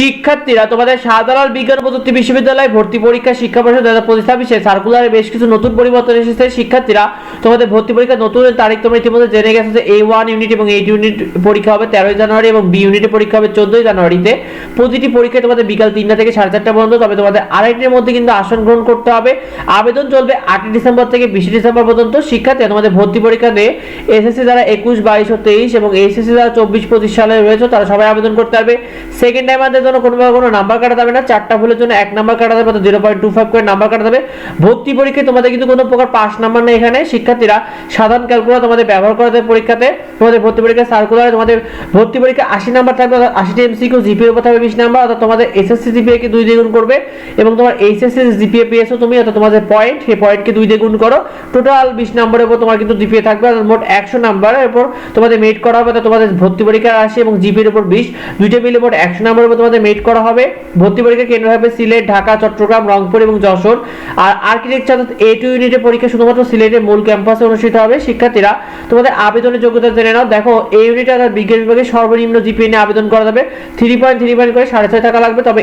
শিক্ষার্থীরা তোমাদের শাহজালাল বিজ্ঞান প্রযুক্তি বিশ্ববিদ্যালয়ে ভর্তি পরীক্ষা, শিক্ষা পরিষদ দু হাজার সার্কুলারে বেশ কিছু নতুন পরিবর্তন এসেছে। শিক্ষার্থীরা তোমাদের ভর্তি পরীক্ষা নতুন তারিখ তোমরা ইতিমধ্যে জেনে গেছো যে এ ওয়ান ইউনিট এবং এইট ইউনিট পরীক্ষা হবে তেরোই জানুয়ারি এবং বি ইউনিটের পরীক্ষা হবে চোদ্দই জানুয়ারিতে। প্রতিটি পরীক্ষায় তোমাদের বিকাল তিনটা থেকে সাড়ে চারটা পর্যন্ত, তবে তোমাদের আড়াইটির মধ্যে কিন্তু আসন গ্রহণ করতে হবে। আবেদন চলবে আটই ডিসেম্বর থেকে বিশে ডিসেম্বর পর্যন্ত। শিক্ষার্থীরা তোমাদের ভর্তি পরীক্ষা দিয়ে এসএসসি যারা একুশ, বাইশ ও তেইশ এবং এইচএসসি যারা চব্বিশ, পঁচিশ সালে রয়েছে, তারা সবাই আবেদন করতে পারবে। সেকেন্ড টাইমারদের জন্য কোনো কোনো নাম্বার কাটা যাবে না, চারটা ভুলের জন্য এক নাম্বার কাটা যাবে জিরো পয়েন্ট টু ফাইভ করে নাম্বার কাটা যাবে। ভর্তি পরীক্ষায় তোমাদের কিন্তু কোনো প্রকার পাস নাম্বার নেই এখানে। শিক্ষার্থীরা সাধারণ ক্যালকুলার তোমাদের ব্যবহার করা যায় পরীক্ষাতে। তোমাদের ভর্তি পরীক্ষা সার্কুলারে তোমাদের ভর্তি পরীক্ষা আশি নাম্বার থাকবে, অর্থাৎ আশিটি এমসিকিউ জিপিএর উপর থাকবে বিশ নাম্বার অর্থাৎ তোমাদের এসএসসি জিপিএ কে দুই দ্বিগুণ করবে এবং তোমার এইচএসসি জিপিএ পেয়েছ তুমি, অর্থাৎ তোমাদের পয়েন্ট সেই পয়েন্টকে দুই দ্বিগুণ করো। টোটাল বিশ নম্বরের উপর তোমার কিন্তু জিপিএ থাকবে, অর্থাৎ মোট একশো নাম্বারের উপর তোমাদের মেট করা হবে, অর্থাৎ তোমাদের ভর্তি পরীক্ষা আসে এবং জিপিএর উপর বিশ। দুইটা মিলে মোট একশো নম্বরের উপর তোমাদের মেট করা হবে। ভর্তি পরীক্ষা কেন্দ্র হবে সিলেট, ঢাকা, চট্টগ্রাম, রংপুর এবং যশোর। আর আর্কিটেকচার এ টু ইউনিটের পরীক্ষা শুধুমাত্র সিলেটের মূল ক্যাম্পাসে অনুষ্ঠিত হবে। শিক্ষার্থীরা তোমাদের আবেদনের যোগ্যতা জেনে নাও। দেখো এই ইউনিটে অর্থাৎ বিজ্ঞান বিভাগে সর্বনিম্ন জিপিএ নিয়ে আবেদন করা যাবে। থ্রি পয়েন্ট থ্রি পয়েন্ট করে সাড়ে ছয় টাকা লাগবে। তবে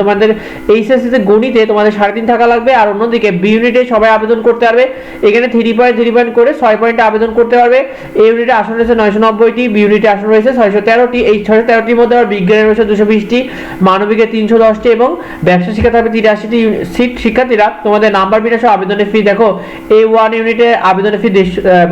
তোমাদের এইচএসসি তে গণিতে তোমাদের সাড়ে তিন টাকা লাগবে। আর অন্যদিকে বি ইউনিটে সবাই আবেদন করতে পারবে। এখানে থ্রি পয়েন্ট থ্রি পয়েন্ট করে ছয় পয়েন্টে আবেদন করতে পারবে। এই ইউনিটে আসন রয়েছে নয়শো নব্বইটি বি ইউনিটে আসন রয়েছে ছয়শো তেরোটি। এই ছয়শো তেরোটির মধ্যে আবার বিজ্ঞানের রয়েছে দুশো বিশটি। মানবিকের তিনশো দশটি এবং ব্যবসা শিক্ষা থাকবে তিরাশিটি সিট শিক্ষার্থীরা। তোমাদের নাম্বার বিনাশ আবেদনের ফি দেখো এই ওয়ান ইউনিটে আবেদনের ফি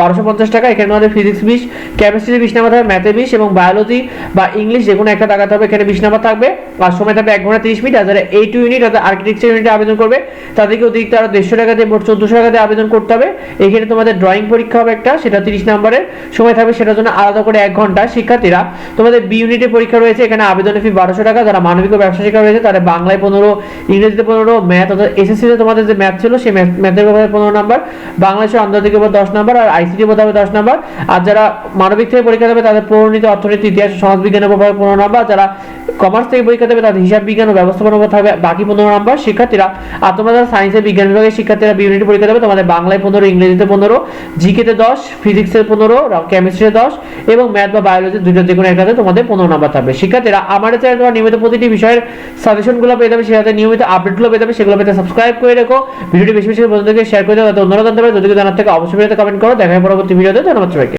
বারোশো পঞ্চাশ টাকা। এখানে তোমাদের ফিজিক্স বিশ কেমিস্ট্রি বিশ নাম্বার থাকবে ম্যাথে বিশ এবং বায়োলজি বা ইংলিশ যে কোনো একটা টাকা থাকবে এখানে বিশ নাম্বার থাকবে। আর সময় থাকবে এক ঘণ্টা তিরিশ মিনিট। আর যারা এই টু ইউনিট অর্থাৎ আর্কিটেকচার ইউনিটে আবেদন করবে, তাদেরকে অতিরিক্ত আরও দেড়শো টাকা দিয়ে মোট চোদ্দশো টাকা দিয়ে আবেদন করতে হবে। এখানে তোমাদের ড্রয়িং পরীক্ষা হবে একটা, সেটা তিরিশ নম্বরের সময় থাকবে সেটার জন্য আলাদা করে এক ঘণ্টা। শিক্ষার্থীরা, তোমাদের বি ইউনিটে পরীক্ষা রয়েছে, এখানে আবেদনের ফি বারোশো টাকা যারা মানবিক ব্যবসা শিক্ষা রয়েছে তাদের বাংলায় পনেরো, ইংরেজিতে পনেরো, ম্যাথ অর্থাৎ এসএসসিতে তোমাদের যে ম্যাথ ছিল, সেই ম্যাথের ব্যাপারে পনেরো নাম্বার। বাংলাদেশের আন্তর্জাতিক উপর দশ নাম্বার আর আইসিটি বোধ হবে দশ নাম্বার। আর যারা মানবিক থেকে পরীক্ষা দেবে, তাদের পৌরনীতি অর্থনীতি, ইতিহাস ও সমাজ বিজ্ঞানের উপর পাবে পনেরো নাম্বার। যারা কমার্স থেকে পরীক্ষা দেবে, তাদের হিসাব বিজ্ঞান ও ব্যবস্থাপনা উপর থাকবে বাকি পনেরো নাম্বার শিক্ষার্থীরা। আর তোমাদের সায়েন্সের বিজ্ঞান বিভাগের শিক্ষার্থীরা বি ইউনিট পরীক্ষা দেবে, তোমাদের বাংলায় পনেরো, ইংরেজিতে পনেরো জিকেতে দশ ফিজিক্সের পনেরো কেমিস্ট্রিতে দশ এবং ম্যাথ বা বায়োলজি দুটো যে কোনো একটাতে তোমাদের পনেরো নাম্বার থাকবে। শিক্ষার্থীরা আমার চ্যানেল তোমার নিয়মিত প্রতিটি বিষয়ের সাজেশনগুলো পেয়ে যাবে, সেটাতে নিয়মিত আপডেটগুলো পেয়ে যাবে, সেগুলো পেতে সাবস্ক্রাইব করে রেখো। ভিডিওটি বেশি বেশি বন্ধুদেরকে শেয়ার করে দাও, যাতে অন্যরা জানতে পারে। যদি জানার থেকে, অবশ্যই কমেন্ট করো। দেখা পরবর্তী ভিডিওতে। ধন্যবাদ সবাইকে।